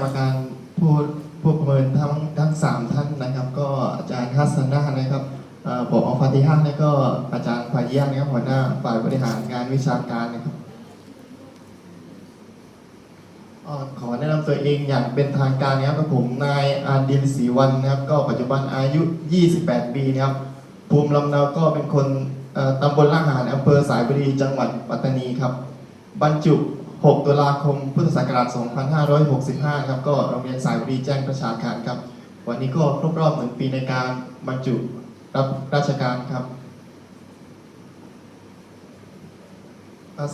กรรมการผู้ผู้ประเมินทั้งทั้งสามท่านนะครับ ก็อาจารย์ฮัสซันนานะครับเอ่อผมอัลฟาติฮะและก็อาจารย์ฟายิยะนะครับหัวหน้าฝ่ายบริหารงานวิชาการนะครับอ่อขอแนะนำตัวเองอย่างเป็นทางการนะครับผมนายอาดิลศรีวันนะครับ ก็ปัจจุบันอายุ 28 ปีนะครับ ภูมิลำเนาก็เป็นคนตำบลละหารอำเภอสายบุรีจังหวัดปัตตานีครับ บรรจุ 6 ตุลาคม พุทธศักราช 2565 ครับ ก็โรงเรียนสายบุรีแจ้งประชาการครับ วันนี้ก็ครบรอบหนึ่งปีในการบรรจุรับราชการครับ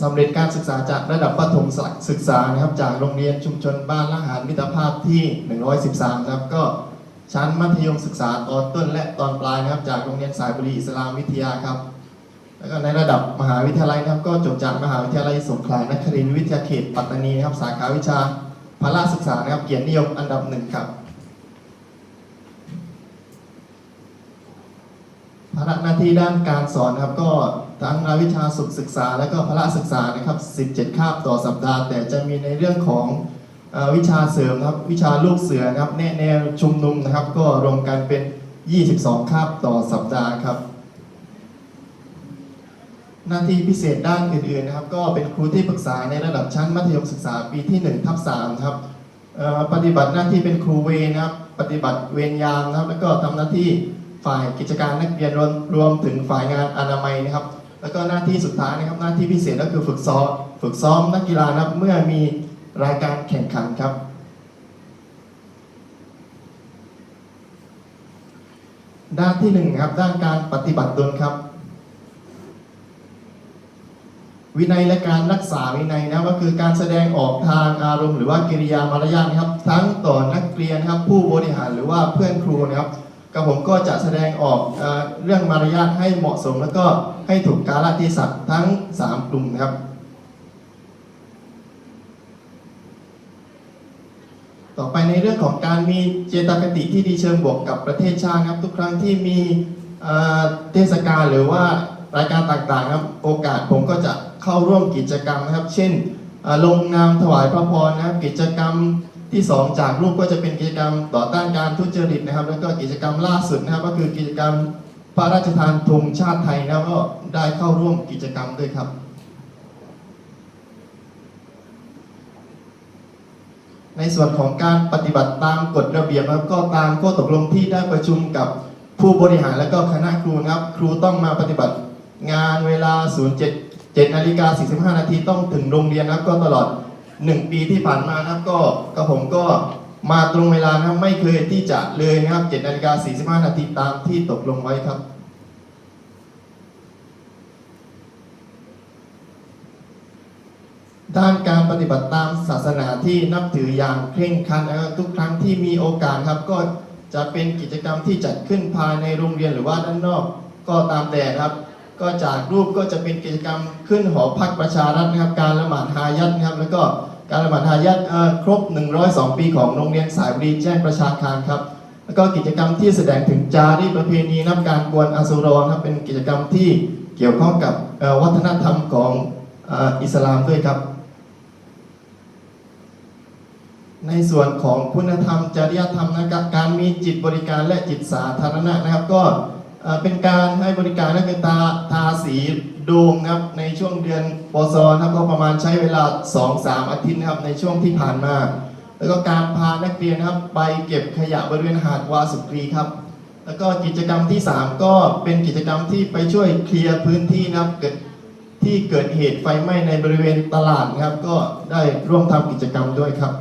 สำเร็จการศึกษาจากระดับประถมศึกษานะครับ จากโรงเรียนชุมชนบ้านละหารมิตรภาพที่ 113 ครับ ก็ชั้นมัธยมศึกษาตอนต้นและตอนปลายนะครับ จากโรงเรียนสายบุรีอิสลามวิทยาครับ แล้วก็ในระดับมหาวิทยาลัยนะครับ ก็จบจากมหาวิทยาลัยสงขลานครินทร์วิทยาเขตปัตตานีนะครับ สาขาวิชาพละศึกษานะครับเกียรตินิยมอันดับหนึ่งครับภาระหน้าที่ด้านการสอนนะครับ ก็ทั้งรายวิชาสุขศึกษา และก็พละศึกษานะครับ 17 คาบต่อสัปดาห์ แต่จะมีในเรื่องของวิชาเสริมครับวิชาลูกเสือนะครับแนะแนวชุมนุมนะครับ ก็รวมกันเป็น 22 คาบต่อสัปดาห์ครับ หน้าที่พิเศษด้านอื่นๆนะครับ ก็เป็นครูที่ปรึกษาในระดับชั้นมัธยมศึกษาปีที่1ทับ3ครับปฏิบัติหน้าที่เป็นครูเวรนะครับ ปฏิบัติเวรยามนะครับ แล้วก็ทำหน้าที่ฝ่ายกิจการนักเรียนรวมรวมถึงฝ่ายงานอนามัยนะครับ แล้วก็หน้าที่สุดท้ายนะครับหน้าที่พิเศษก็คือฝึกซ้อมฝึกซ้อมนักกีฬานะครับเมื่อมีรายการแข่งขันครับ ด้านที่หนึ่งครับด้านการปฏิบัติตนครับ วินัยและการรักษาวินัยนะก็คือการแสดงออกทางอารมณ์หรือว่ากิริยามารยาทนะครับ ทั้งต่อนักเรียนครับ ผู้บริหารหรือว่าเพื่อนครูนะครับกับผมก็จะแสดงออกเอเรื่องมารยาทให้เหมาะสม แล้วก็ให้ถูกกาลเทศะทั้ง 3 กลุ่มนะครับต่อไปในเรื่องของการมีเจตคติที่ดีเชิงบวกกับประเทศชาตินะครับทุกครั้งที่มีเเทศกาลหรือว่ารายการต่างๆครับโอกาสผมก็จะ เข้าร่วมกิจกรรมนะครับ เช่นลงนามถวายพระพรนะครับ กิจกรรมที่ 2 จากรูปก็จะเป็นกิจกรรมต่อต้านการทุจริตนะครับ แล้วก็กิจกรรมล่าสุดนะครับ ก็คือกิจกรรมพระราชทานธงชาติไทยนะครับก็ได้เข้าร่วมกิจกรรมด้วยครับในส่วนของการปฏิบัติตามกฎระเบียบนะครับก็ตามข้อตกลงที่ได้ประชุมกับผู้บริหารและก็คณะครูนะครับ ครูต้องมาปฏิบัติงานเวลา 07 7นาฬิกา45 นาทีต้องถึงโรงเรียนนะครับก็ตลอด 1 ปีที่ผ่านมานะครับก็กระผมก็มาตรงเวลานะครับไม่เคยที่จะเลยนะครับ7นาฬิกา45 นาทีตามที่ตกลงไว้ครับด้านการปฏิบัติตามศาสนาที่นับถืออย่างเคร่งครัดนะครับทุกครั้งที่มีโอกาสครับก็จะเป็นกิจกรรมที่จัดขึ้นภายในโรงเรียนหรือว่าด้านนอก ก็ตามแต่ครับ ก็จากรูปก็จะเป็นกิจกรรมขึ้นหอพักประชารัฐนะครับ การละหมาดฮายัดนะครับ แล้วก็การละหมาดฮายัดครบ 102 ปีของโรงเรียนสายบุรีแจ้งประชาคารครับ แล้วก็กิจกรรมที่แสดงถึงจารีประเพณีนับการกวนอสุรอนะครับเป็นกิจกรรมที่เกี่ยวข้องกับวัฒนธรรมของอิสลามด้วยครับในส่วนของคุณธรรมจริยธรรมนะครับการมีจิตบริการและจิตสาธารณะนะครับ ก็ เป็นการให้บริการนั่นคือตาทาสีโดมนะครับในช่วงเดือนปศนะครับก็ประมาณใช้เวลา 2-3 อาทิตย์นะครับในช่วงที่ผ่านมา แล้วก็การพานักเรียนนะครับไปเก็บขยะบริเวณหาดวาสุกรีครับ แล้วก็กิจกรรมที่ 3 ก็เป็นกิจกรรมที่ไปช่วยเคลียร์พื้นที่นะครับเกิดที่เกิดเหตุไฟไหม้ในบริเวณตลาดนะครับ ก็ได้ร่วมทำกิจกรรมด้วยครับ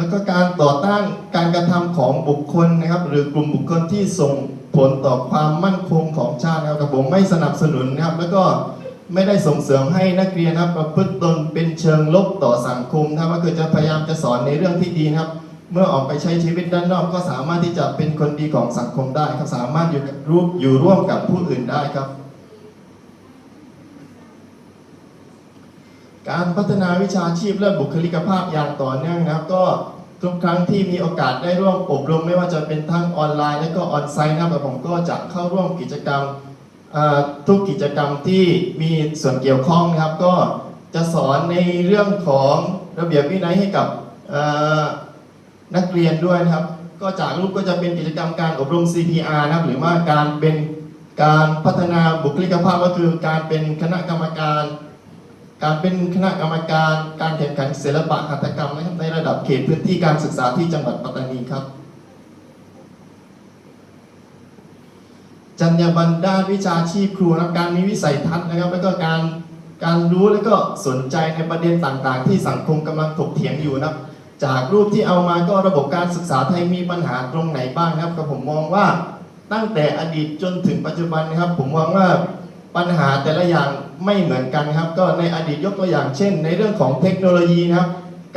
แล้วก็การต่อต้านการกระทำของบุคคลนะครับ หรือกลุ่มบุคคลที่ส่งผลต่อความมั่นคงของชาตินะครับผมไม่สนับสนุนนะครับ แล้วก็ไม่ได้ส่งเสริมให้นักเรียนนะครับประพฤติตนเป็นเชิงลบต่อสังคมนะครับก็คือจะพยายามจะสอนในเรื่องที่ดีนะครับ เมื่อออกไปใช้ชีวิตด้านนอก ก็สามารถที่จะเป็นคนดีของสังคมได้ครับสามารถอยู่รูปอยู่ร่วมกับผู้อื่นได้ครับ การพัฒนาวิชาชีพและบุคลิกภาพอย่างต่อเนื่องนะครับ ก็ทุกครั้งที่มีโอกาสได้ร่วมอบรมไม่ว่าจะเป็นทั้งออนไลน์ และก็ออนไซต์นะครับผมก็จะเข้าร่วมกิจกรรมทุกกิจกรรมที่มีส่วนเกี่ยวข้องนะครับ ก็จะสอนในเรื่องของระเบียบวินัยให้กับนักเรียนด้วยนะครับ ก็จากรูปก็จะเป็นกิจกรรมการอบรม CPR นะครับ หรือว่าการเป็นการพัฒนาบุคลิกภาพก็คือการเป็นคณะกรรมการ การเป็นคณะกรรมการการแข่งขันศิลปะหัตถกรรมนะครับในระดับเขตพื้นที่การศึกษาที่จังหวัดปัตตานีครับ จรรยาบรรณด้านวิชาชีพครูนะการมีวิสัยทัศน์นะครับ แล้วก็การการรู้แล้วก็สนใจในประเด็นต่างๆ ที่สังคมกำลังถกเถียงอยู่นะครับ จากรูปที่เอามาก็ระบบการศึกษาไทยมีปัญหาตรงไหนบ้างนะครับก็ผมมองว่าตั้งแต่อดีตจนถึงปัจจุบันนะครับ ผมมองว่าปัญหาแต่ละอย่าง ไม่เหมือนกันครับ ก็ในอดีตยกตัวอย่างเช่น ในเรื่องของเทคโนโลยีนะครับ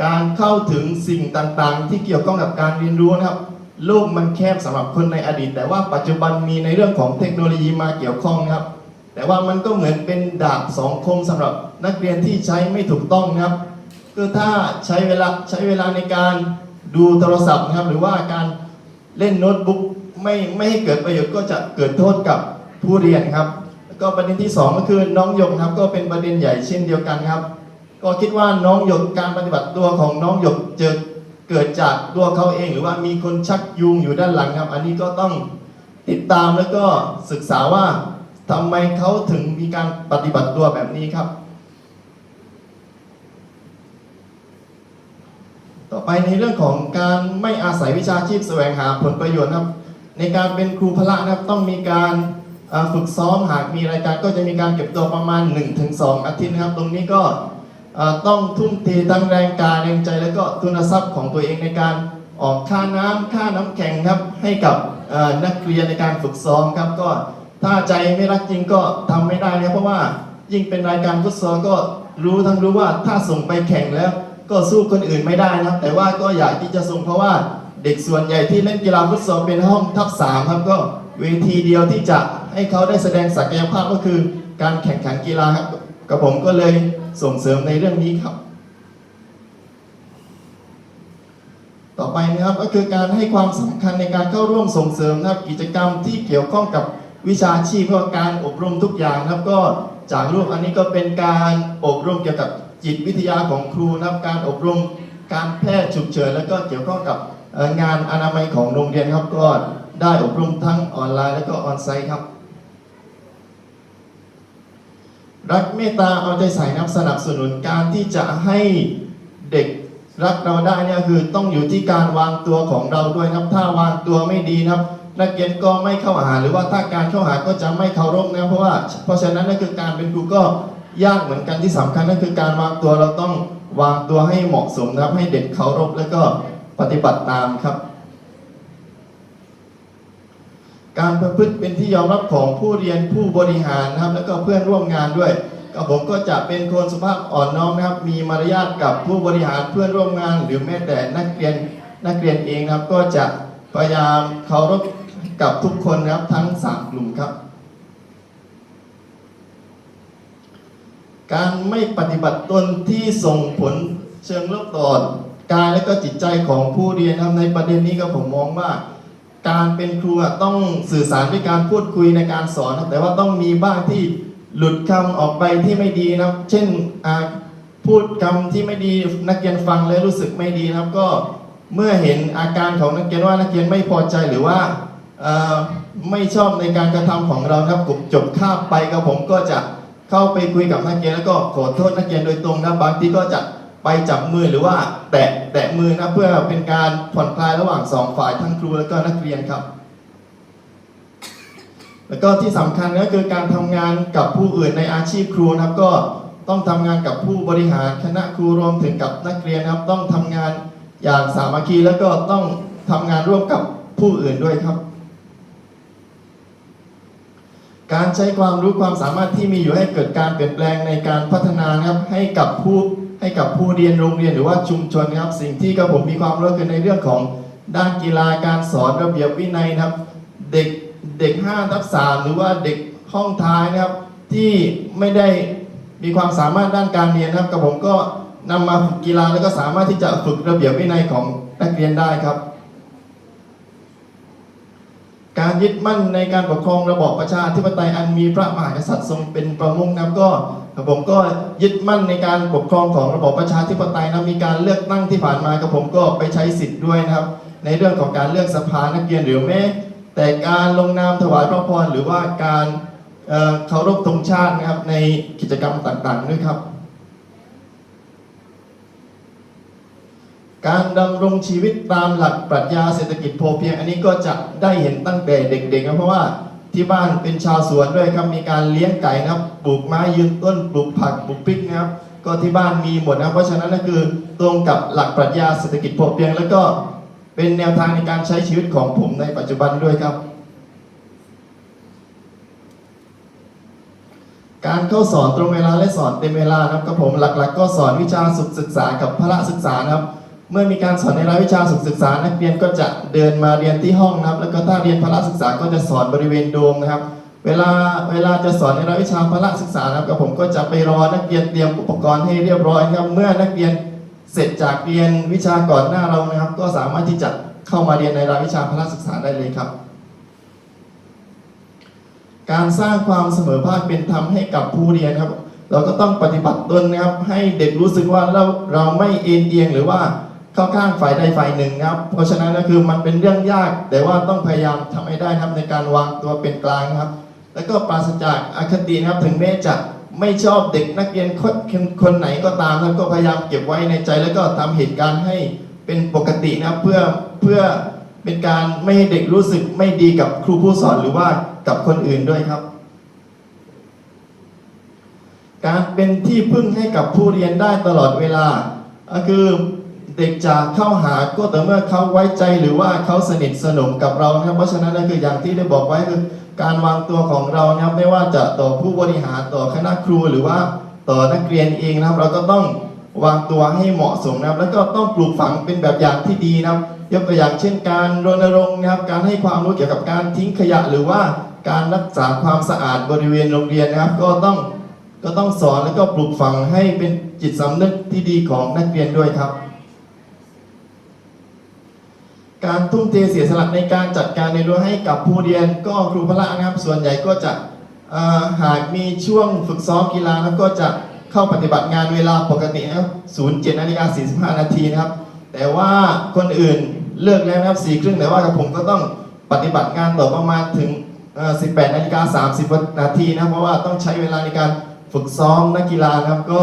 การเข้าถึงสิ่งต่างๆ ที่เกี่ยวข้องกับการเรียนรู้นะครับ โลกมันแคบสำหรับคนในอดีต แต่ว่าปัจจุบันมีในเรื่องของเทคโนโลยีมาเกี่ยวข้องนะครับ แต่ว่ามันก็เหมือนเป็นดาบสองคมสำหรับนักเรียนที่ใช้ไม่ถูกต้องนะครับคือถ้าใช้เวลาใช้เวลาในการดูโทรศัพท์นะครับ หรือว่าการเล่นโน้ตบุ๊กไม่ไม่ให้เกิดประโยชน์ก็จะเกิดโทษกับผู้เรียนครับ ก็ประเด็นที่สองก็คือน้องหยกครับ ก็เป็นประเด็นใหญ่เช่นเดียวกันครับ ก็คิดว่าน้องหยกการปฏิบัติตัวของน้องหยกจอเกิดจากตัวเขาเอง หรือว่ามีคนชักยูงอยู่ด้านหลังครับ อันนี้ก็ต้องติดตามแล้วก็ศึกษาว่าทำไมเขาถึงมีการปฏิบัติตัวแบบนี้ครับ ต่อไปในเรื่องของการไม่อาศัยวิชาชีพแสวงหาผลประโยชน์ครับ ในการเป็นครูพละนะครับต้องมีการ ฝึกซ้อมหากมีรายการก็จะมีการเก็บตัวประมาณ 1-2 อาทิตย์นะครับ ตรงนี้ก็ต้องทุ่มเททั้งแรงกายแรงใจ แล้วก็ทุนทรัพย์ของตัวเองในการออกค่าน้ำค่าน้ำแข็งครับ ให้กับนักเรียนในการฝึกซ้อมครับ ก็ถ้าใจไม่รักจริงก็ทำไม่ได้นะเพราะว่ายิ่งเป็นรายการฟุตซอลก็รู้ทั้งรู้ว่าถ้าส่งไปแข่งแล้ว ก็สู้คนอื่นไม่ได้นะครับ แต่ว่าก็อยากที่จะส่งเพราะว่าเด็กส่วนใหญ่ที่เล่นกีฬาฟุตซอลเป็นห้องทับสามครับก็เวทีเดียวที่จะ ให้เขาได้แสดงศักยภาพก็คือการแข่งขันกีฬาครับกับผมก็เลยส่งเสริมในเรื่องนี้ครับ ต่อไปนะครับก็คือการให้ความสำคัญในการเข้าร่วมส่งเสริมนะครับ กิจกรรมที่เกี่ยวข้องกับวิชาชีพเพื่อการอบรมทุกอย่างนะครับก็จากรูปอันนี้ก็เป็นการอบรมเกี่ยวกับจิตวิทยาของครูนะครับการอบรมการแพทย์ฉุกเฉินแล้วก็เกี่ยวข้องกับงานอนามัยของโรงเรียนครับก็ได้อบรมทั้งออนไลน์และก็ออนไซต์ครับ รักเมตตาเอาใจใส่นะครับสนับสนุนการที่จะให้เด็กรักเราได้เนี่ยคือต้องอยู่ที่การวางตัวของเราด้วยครับ ถ้าวางตัวไม่ดีนะครับ นักเรียนก็ไม่เข้าหาหรือว่าถ้าการเข้าหาก็จะไม่เคารพนะเพราะว่าเพราะฉะนั้นนั่นคือการเป็นครูก็ยากเหมือนกันที่สำคัญนั่นคือการวางตัวเราต้องวางตัวให้เหมาะสมนะครับให้เด็กเคารพแล้วก็ปฏิบัติตามครับ การประพฤติเป็นที่ยอมรับของผู้เรียนผู้บริหารนะครับ แล้วก็เพื่อนร่วมงานด้วยก็ผมก็จะเป็นคนสุภาพอ่อนน้อมนะครับ มีมารยาทกับผู้บริหารเพื่อนร่วมงาน หรือแม้แต่นักเรียนนักเรียนเองนะครับ ก็จะพยายามเคารพกับทุกคนนะครับทั้งสามกลุ่มครับ การไม่ปฏิบัติตนที่ส่งผลเชิงลบต่อกายและก็จิตใจของผู้เรียนครับในประเด็นนี้ก็ผมมองว่า การเป็นครูต้องสื่อสารด้วยการพูดคุยในการสอนครับแต่ว่าต้องมีบ้างที่หลุดคำออกไปที่ไม่ดีนะครับ เช่นพูดคำที่ไม่ดีนักเรียนฟังแล้วรู้สึกไม่ดีนะครับ ก็เมื่อเห็นอาการของนักเรียนว่านักเรียนไม่พอใจหรือว่าไม่ชอบในการกระทำของเราครับกบจบคาบไปกับผมก็จะเข้าไปคุยกับนักเรียนแล้วก็ขอโทษนักเรียนโดยตรงนะบางทีก็จะ ไปจับมือหรือว่าแตะแตะมือนะเพื่อเป็นการผ่อนคลายระหว่างสองฝ่ายทั้งครูแล้วก็นักเรียนครับ แล้วก็ที่สำคัญก็คือการทำงานกับผู้อื่นในอาชีพครูนะครับ ก็ต้องทำงานกับผู้บริหารคณะครูรวมถึงกับนักเรียนนะครับ ต้องทำงานอย่างสามัคคีแล้วก็ต้องทำงานร่วมกับผู้อื่นด้วยครับ การใช้ความรู้ความสามารถที่มีอยู่ให้เกิดการเปลี่ยนแปลงในการพัฒนานะครับให้กับผู้ ให้กับผู้เรียนโรงเรียนหรือว่าชุมชนครับ สิ่งที่กระผมมีความรู้คือในเรื่องของด้านกีฬาการสอนระเบียบวินัยนะครับ เด็กเด็ก5ทับ3หรือว่าเด็กห้องท้ายนะครับ ที่ไม่ได้มีความสามารถด้านการเรียนนะครับกับผมก็นำมาฝึกกีฬาแล้วก็สามารถที่จะฝึกระเบียบวินัยของนักเรียนได้ครับ การยึดมั่นในการปกครองระบอบประชาธิปไตยอันมีพระมหากษัตริย์ทรงเป็นประมุขนะครับก็ผมก็ยึดมั่นในการปกครองของระบอบประชาธิปไตยนะมีการเลือกตั้งที่ผ่านมากับผมก็ไปใช้สิทธิ์ด้วยนะครับ ในเรื่องของการเลือกสภานักเรียนหรือแม้แต่การลงนามถวายพระพรหรือว่าการเคารพธงชาตินะครับในกิจกรรมต่างๆด้วยครับ การดำรงชีวิตตามหลักปรัชญาเศรษฐกิจพอเพียง อันนี้ก็จะได้เห็นตั้งแต่เด็กๆนะเพราะว่าที่บ้านเป็นชาวสวนด้วยครับมีการเลี้ยงไก่นะครับปลูกไม้ยืนต้นปลูกผักปลูกพริกนะครับ ก็ที่บ้านมีหมดนะเพราะฉะนั้นก็คือตรงกับหลักปรัชญาเศรษฐกิจพอเพียง แล้วก็เป็นแนวทางในการใช้ชีวิตของผมในปัจจุบันด้วยครับ การเข้าสอนตรงเวลาและสอนเต็มเวลานะครับกับผมหลักๆ ก็สอนวิชาศึกษากับพละศึกษานะครับ เมื่อมีการสอนในรายวิชาสุขศึกษา นักเรียนก็จะเดินมาเรียนที่ห้องนะครับ แล้วก็ถ้าเรียนพละศึกษาก็จะสอนบริเวณโดมนะครับ เวลาเวลาจะสอนในรายวิชาพละศึกษานะครับกับผมก็จะไปรอนักเรียนเตรียมอุปกรณ์ให้เรียบร้อยครับ เมื่อนักเรียนเสร็จจากเรียนวิชาก่อนหน้าเรานะครับ ก็สามารถที่จะเข้ามาเรียนในรายวิชาพละศึกษาได้เลยครับ การสร้างความเสมอภาคเป็นธรรมให้กับผู้เรียนครับ เราก็ต้องปฏิบัติตนนะครับ ให้เด็กรู้สึกว่าเราเราไม่เอ็นเอียงหรือว่า เข้าข้างฝ่ายใดฝ่ายหนึ่งครับ เพราะฉะนั้นก็คือมันเป็นเรื่องยาก แต่ว่าต้องพยายามทำให้ได้นะครับในการวางตัวเป็นกลางครับ แล้วก็ปราศจากอคตินะครับถึงแม้จะไม่ชอบเด็กนักเรียนคนคนไหนก็ตามครับก็พยายามเก็บไว้ในใจ แล้วก็ทำเหตุการณ์ให้เป็นปกตินะครับเพื่อเพื่อเป็นการไม่ให้เด็กรู้สึกไม่ดีกับครูผู้สอนหรือว่ากับคนอื่นด้วยครับ การเป็นที่พึ่งให้กับผู้เรียนได้ตลอดเวลาก็คือ เด็กจะเข้าหาก็แต่เมื่อเขาไว้ใจหรือว่าเขาสนิทสนมกับเรานะครับเพราะฉะนั้นก็คืออย่างที่ได้บอกไว้คือการวางตัวของเรานะครับไม่ว่าจะต่อผู้บริหารต่อคณะครูหรือว่าต่อนักเรียนเองนะครับ เราก็ต้องวางตัวให้เหมาะสมนะครับ แล้วก็ต้องปลูกฝังเป็นแบบอย่างที่ดีนะครับ ยกตัวอย่างเช่น การรณรงค์นะครับ การให้ความรู้เกี่ยวกับการทิ้งขยะหรือว่าการรักษาความสะอาดบริเวณโรงเรียนนะครับ ก็ต้องก็ต้องสอนแล้วก็ปลูกฝังให้เป็นจิตสำนึกที่ดีของนักเรียนด้วยครับ การทุ่มเทเสียสละในการจัดการเรียนรู้ให้กับผู้เรียนก็ครูพละนะครับ ส่วนใหญ่ก็จะหากมีช่วงฝึกซ้อมกีฬาแล้วก็จะเข้าปฏิบัติงานเวลาปกตินะครับ07นาฬิกา45 นาทีนะครับ แต่ว่าคนอื่นเลิกแล้วนะครับ4ครึ่งแต่ว่ากับผมก็ต้องปฏิบัติงานต่อประมาณถึง 18นาฬิกา30 นาทีนะครับเพราะว่าต้องใช้เวลาในการฝึกซ้อมนักกีฬานะครับก็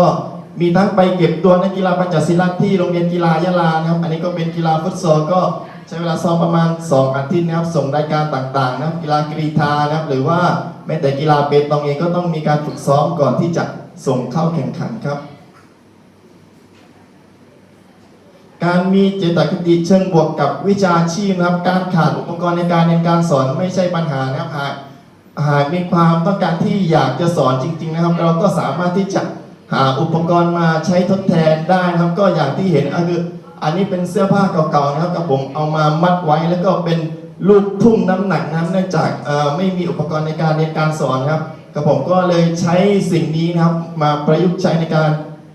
มีทั้งไปเก็บตัวนักกีฬาปัญจศิลป์ที่โรงเรียนกีฬายะลานะครับ อันนี้ก็เป็นกีฬาฟุตซอลก็ ใช้เวลาซ้อมประมาณ 2 อาทิตย์นะครับ ส่งรายการต่างๆนะครับกีฬากรีธานะครับ หรือว่าแม้แต่กีฬาเปตองเองก็ต้องมีการฝึกซ้อมก่อนที่จะส่งเข้าแข่งขันครับ การมีเจตคติเชิงบวกกับวิชาชีพนะครับ การขาดอุปกรณ์ในการเรียนการสอนไม่ใช่ปัญหานะครับหากหากมีความต้องการที่อยากจะสอนจริง ๆนะครับ เราก็สามารถที่จะหาอุปกรณ์มาใช้ทดแทนได้นะครับ ก็อย่างที่เห็นก็คือ อันนี้เป็นเสื้อผ้าเก่าๆนะครับกับผมเอามามัดไว้แล้วก็เป็นลูกทุ่งน้ำหนักนั้นเนื่องจากไม่มีอุปกรณ์ในการเรียนการสอนครับกับผมก็เลยใช้สิ่งนี้นะครับมาประยุกต์ใช้ในการ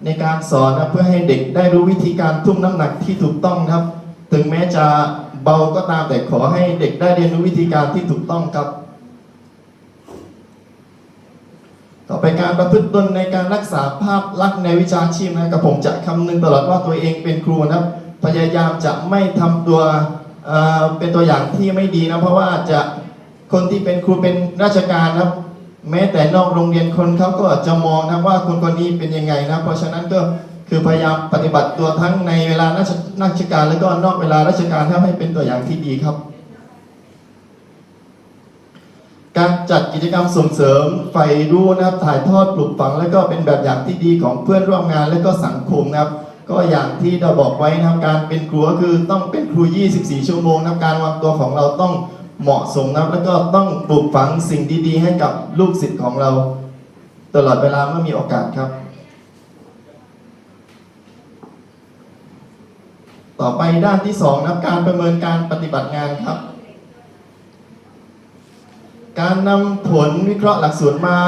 ในการสอนนะเพื่อให้เด็กได้รู้วิธีการทุ่งน้ำหนักที่ถูกต้องครับ ถึงแม้จะเบาก็ตามแต่ขอให้เด็กได้เรียนรู้วิธีการที่ถูกต้องครับ ต่อไปการประพฤติตนในการรักษาภาพลักษณ์ในวิชาชีพนะครับกับผมจะคำนึงตลอดว่าตัวเองเป็นครูนะครับ พยายามจะไม่ทำตัวเเป็นตัวอย่างที่ไม่ดีนะเพราะว่าจะคนที่เป็นครูเป็นราชการนะครับ แม้แต่นอกโรงเรียนคนเขาก็จะมองนะว่าคนคนนี้เป็นยังไงนะเพราะฉะนั้นก็คือพยายามปฏิบัติตัวทั้งในเวลาราชราชการ แล้วก็นอกเวลาราชการให้เป็นตัวอย่างที่ดีครับ การจัดกิจกรรมส่งเสริมใฝ่รู้นะครับถ่ายทอดปลูกฝัง และก็เป็นแบบอย่างที่ดีของเพื่อนร่วมงานและก็สังคมนะครับ ก็อย่างที่เราบอกไว้นะครับการเป็นครูก็คือต้องเป็นครู 24 ชั่วโมงนะครับการวางตัวของเราต้องเหมาะสมนะครับแล้วก็ต้องปลูกฝังสิ่งดีๆ ให้กับลูกศิษย์ของเรา ตลอดเวลาเมื่อมีโอกาสครับ ต่อไปด้านที่สองนะครับการประเมินการปฏิบัติงานครับ การนำผลวิเคราะห์หลักสูตรมา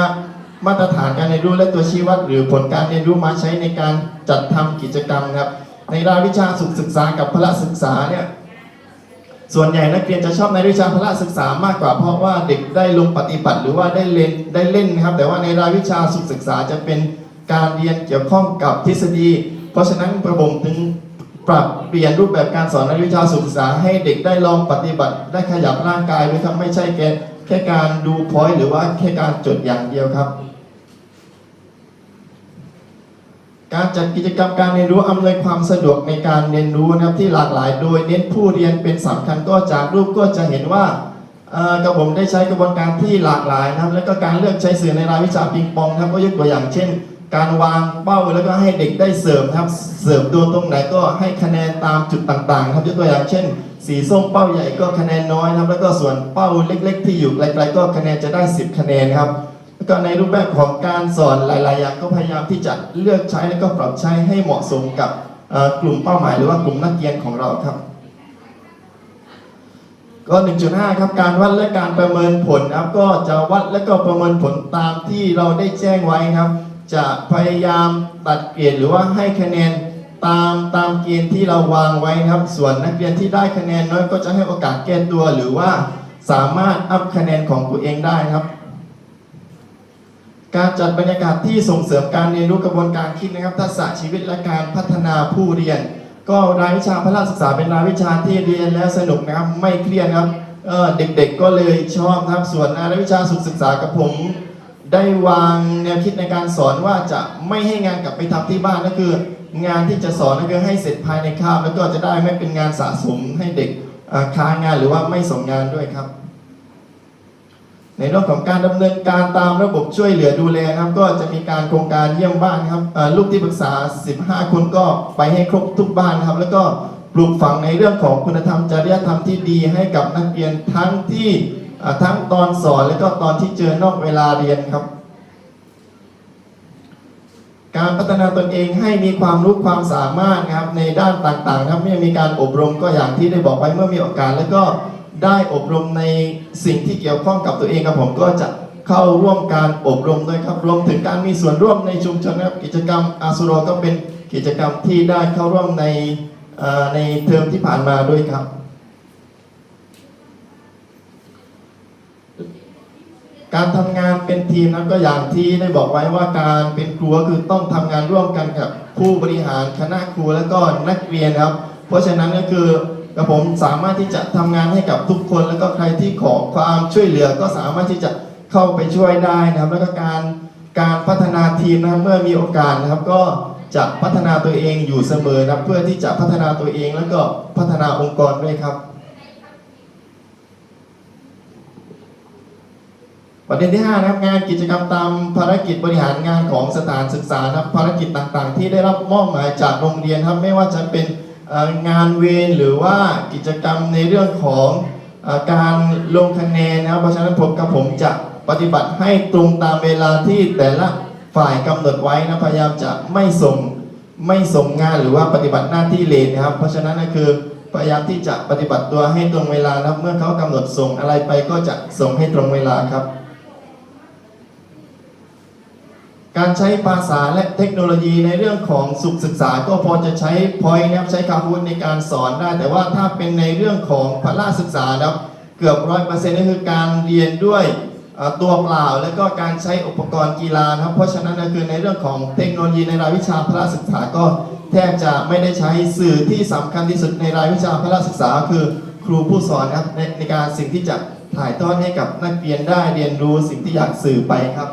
มาตรฐานการเรียนรู้และตัวชี้วัดหรือผลการเรียนรู้มาใช้ในการจัดทำกิจกรรมครับ ในรายวิชาสุขศึกษากับพละศึกษาเนี่ยส่วนใหญ่นักเรียนจะชอบในวิชาพละศึกษามากกว่าเพราะว่าเด็กได้ลงปฏิบัติหรือว่าได้เล่นได้เล่นนะครับ แต่ว่าในรายวิชาสุขศึกษาจะเป็นการเรียนเกี่ยวข้องกับทฤษฎี เพราะฉะนั้นประบมถึงปรับเปลี่ยนรูปแบบการสอนในวิชาสุขศึกษา ให้เด็กได้ลองปฏิบัติได้ขยับร่างกายด้วยครับไม่ใช่แค่ แค่การดูพอยต์หรือว่าแค่การจดอย่างเดียวครับ การจัดกิจกรรมการเรียนรู้อำนวยความสะดวกในการเรียนรู้นะครับที่หลากหลาย โดยเน้นผู้เรียนเป็นสำคัญก็จากรูปก็จะเห็นว่ากระผมได้ใช้กระบวนการที่หลากหลายนะครับ แล้วก็การเลือกใช้สื่อในรายวิชาปิงปองนะครับก็ยกตัวอย่างเช่น การวางเป้าแล้วก็ให้เด็กได้เสริมครับ เสริมโดนตรงไหนก็ให้คะแนนตามจุดต่างๆ ครับยกตัวอย่างเช่น สีส้มเป้าใหญ่ก็คะแนนน้อยนะครับ แล้วก็ส่วนเป้าเล็ก ๆ ที่อยู่ไกลๆก็คะแนนจะได้ 10 คะแนนครับแล้วก็ในรูปแบบของการสอนหลายๆอย่างก็พยายามที่จะเลือกใช้แล้วก็ปรับใช้ให้เหมาะสมกับกลุ่มเป้าหมายหรือว่ากลุ่มนักเรียนของเราครับ ก็ 1.5 ครับการวัดและการประเมินผลครับก็จะวัดและก็ประเมินผลตามที่เราได้แจ้งไว้ครับ จะพยายามตัดเกรดหรือว่าให้คะแนน ตามตามเกณฑ์ที่เราวางไว้นะครับ ส่วนนักเรียนที่ได้คะแนนน้อยก็จะให้โอกาสแก้ตัว หรือว่าสามารถอัพคะแนนของตัวเองได้ครับ การจัดบรรยากาศที่ส่งเสริมการเรียนรู้กระบวนการคิดนะครับ ทักษะชีวิตและการพัฒนาผู้เรียน ก็รายวิชาพละศึกษาเป็นรายวิชาที่เรียนแล้วสนุกนะครับ ไม่เครียดครับเเด็กๆก็เลยชอบนะครับ ส่วนรายวิชาสุขศึกษากับผมได้วางแนวคิดในการสอนว่าจะไม่ให้งานกลับไปทำที่บ้านก็คือ งานที่จะสอนก็คือให้เสร็จภายในคาบแล้วก็จะได้ไม่เป็นงานสะสมให้เด็กค้างงานหรือว่าไม่ส่งงานด้วยครับ ในเรื่องของการดำเนินการตามระบบช่วยเหลือดูแลนะครับก็จะมีการโครงการเยี่ยมบ้านครับลูกที่ปรึกษา 15 คนก็ไปให้ครบทุกบ้านครับ แล้วก็ปลูกฝังในเรื่องของคุณธรรมจริยธรรมที่ดีให้กับนักเรียนทั้งที่ทั้งตอนสอนแล้วก็ตอนที่เจอนอกเวลาเรียนครับ การพัฒนาตนเองให้มีความรู้ความสามารถนะครับในด้านต่างๆนะครับเมื่อมีการอบรมก็อย่างที่ได้บอกไว้เมื่อมีโอกาสแล้วก็ได้อบรมในสิ่งที่เกี่ยวข้องกับตัวเองครับผมก็จะเข้าร่วมการอบรมด้วยครับรวมถึงการมีส่วนร่วมในชุมชนนะครับกิจกรรมอาสุโรก็เป็นกิจกรรมที่ได้เข้าร่วมในในเทอมที่ผ่านมาด้วยครับ การทำงานเป็นทีมนั้นก็อย่างที่ได้บอกไว้ว่าการเป็นครูก็คือต้องทำงานร่วมกันกับผู้บริหารคณะครูแล้วก็นักเรียนครับ เพราะฉะนั้นก็คือกระผมสามารถที่จะทำงานให้กับทุกคน แล้วก็ใครที่ขอความช่วยเหลือก็สามารถที่จะเข้าไปช่วยได้นะครับ แล้วก็การการพัฒนาทีมนะครับเมื่อมีโอกาสนะครับก็จะพัฒนาตัวเองอยู่เสมอนะเพื่อที่จะพัฒนาตัวเองแล้วก็พัฒนาองค์กรด้วยครับ ประเด็นที่ 5 นะครับงานกิจกรรมตามภารกิจบริหารงานของสถานศึกษานะครับภารกิจต่างๆ ที่ได้รับมอบหมายจากโรงเรียนครับไม่ว่าจะเป็นงานเวรหรือว่ากิจกรรมในเรื่องของการลงคะแนนนะครับเพราะฉะนั้นผมกับผมจะปฏิบัติให้ตรงตามเวลาที่แต่ละฝ่ายกำหนดไว้นะพยายามจะไม่ส่งไม่ส่งงานหรือว่าปฏิบัติหน้าที่เลทนะครับ เพราะฉะนั้นก็คือพยายามที่จะปฏิบัติตัวให้ตรงเวลานะครับเมื่อเขากำหนดส่งอะไรไปก็จะส่งให้ตรงเวลาครับ การใช้ภาษาและเทคโนโลยีในเรื่องของสุขศึกษาก็พอจะใช้พอยนะครับใช้คาพูดในการสอนได้ แต่ว่าถ้าเป็นในเรื่องของพละศึกษาครับเกือบร้อยเปอร์เซ็นต์ก็คือการเรียนด้วยตัวเปล่า แล้วก็การใช้อุปกรณ์กีฬานะครับ เพราะฉะนั้นก็คือในเรื่องของเทคโนโลยีในรายวิชาพละศึกษาก็แทบจะไม่ได้ใช้สื่อที่สำคัญที่สุดในรายวิชาพละศึกษา คือครูผู้สอนครับในในการสิ่งที่จะถ่ายทอดให้กับนักเรียนได้เรียนรู้สิ่งที่อยากสื่อไปครับ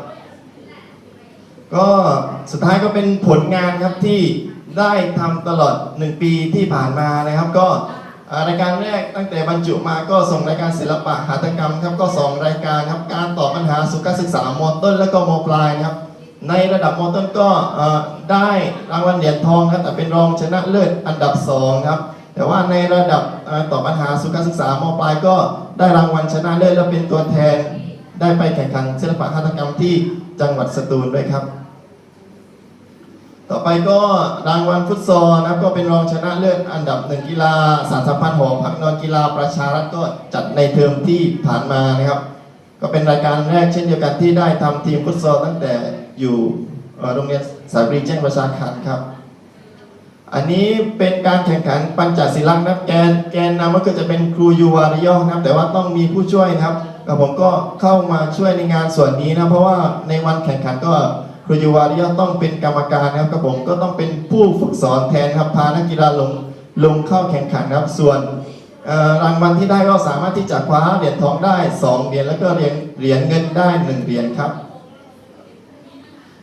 ก็สุดท้ายก็เป็นผลงานครับที่ได้ทำตลอด 1 ปีที่ผ่านมานะครับ ก็รายการแรกตั้งแต่บรรจุมาก็ส่งรายการศิลปะหัตถกรรมครับก็2รายการครับการตอบปัญหาสุขศึกษามต้นและก็มปลายนะครับ ในระดับมต้นก็ได้รางวัลเหรียญทองครับแต่เป็นรองชนะเลิศอันดับ2ครับแต่ว่าในระดับเอ่อตอบปัญหาสุขศึกษามปลายก็ได้รางวัลชนะเลิศและเป็นตัวแทน ได้ไปแข่งขันศิลปะหัตถกรรมที่จังหวัดสตูลด้วยครับ ต่อไปก็รางวัลฟุตซอลนะก็เป็นรองชนะเลิศอันดับหนึ่งกีฬาสารสัมพันธ์หอพักนอนกีฬาประชารัฐก็จัดในเทอมที่ผ่านมานะครับ ก็เป็นรายการแรกเช่นเดียวกันที่ได้ทำทีมฟุตซอลตั้งแต่อยู่โรงเรียนสายบรีแจ้งประชาคันครับ อันนี้เป็นการแข่งขันปัญจศิลป์นะครับแกนแกนนำก็จะเป็นครูยูวาริยอนะครับ แต่ว่าต้องมีผู้ช่วยนะครับกับผมก็เข้ามาช่วยในงานส่วนนี้นะเพราะว่าในวันแข่งขันก็ ครูยูวาริยอต้องเป็นกรรมการนะครับกับผมก็ต้องเป็นผู้ฝึกสอนแทนครับพานักกีฬาลงลงเข้าแข่งขันครับส่วนรางวัลที่ได้ก็สามารถที่จะคว้าเหรียญทองได้สองเหรียญแล้วก็เหรียญเหรียญเงินได้หนึ่งเหรียญครับ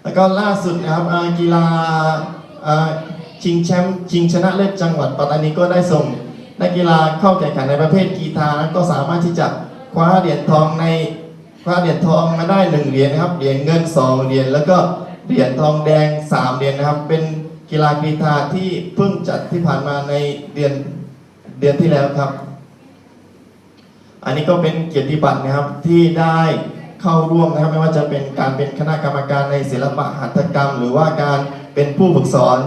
แล้วก็ล่าสุดนะครับกีฬาชิงแชมป์ชิงชนะเลิศจังหวัดปัตตานีก็ได้ส่งนักกีฬาเข้าแข่งขันในประเภทกีฬานั้นก็สามารถที่จะคว้าเหรียญทองใน คว้าเหรียญทองมาได้หนึ่งเหรียญนะครับ เหรียญเงินสองเหรียญแล้วก็เหรียญทองแดงสามเหรียญนะครับ เป็นกีฬากรีฑาที่เพิ่งจัดที่ผ่านมาในเดือนเดือนที่แล้วครับ อันนี้ก็เป็นเกียรติบัตรนะครับที่ได้เข้าร่วมนะครับ ไม่ว่าจะเป็นการเป็นคณะกรรมการในศิลปะหัตถกรรม หรือว่าการเป็นผู้ฝึกสอน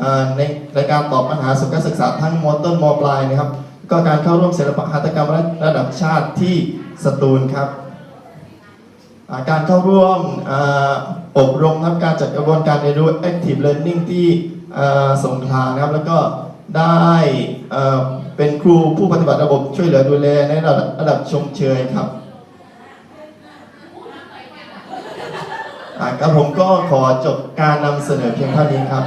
อในในการตอบปัญหาสุขศึกษาทั้งมต้นมปลายนะครับ ก็การเข้าร่วมศิลปะหัตถกรรมระดับชาติที่สตูลครับ การเข้าร่วมอบรมนะครับการจัดกระบวนการเรียนรู้ active learning ที่สงขลานะครับ แล้วก็ได้เป็นครูผู้ปฏิบัติระบบช่วยเหลือดูแลในระดับระดับชมเชยครับครับผมก็ขอจบการนำเสนอเพียงเท่านี้ครับ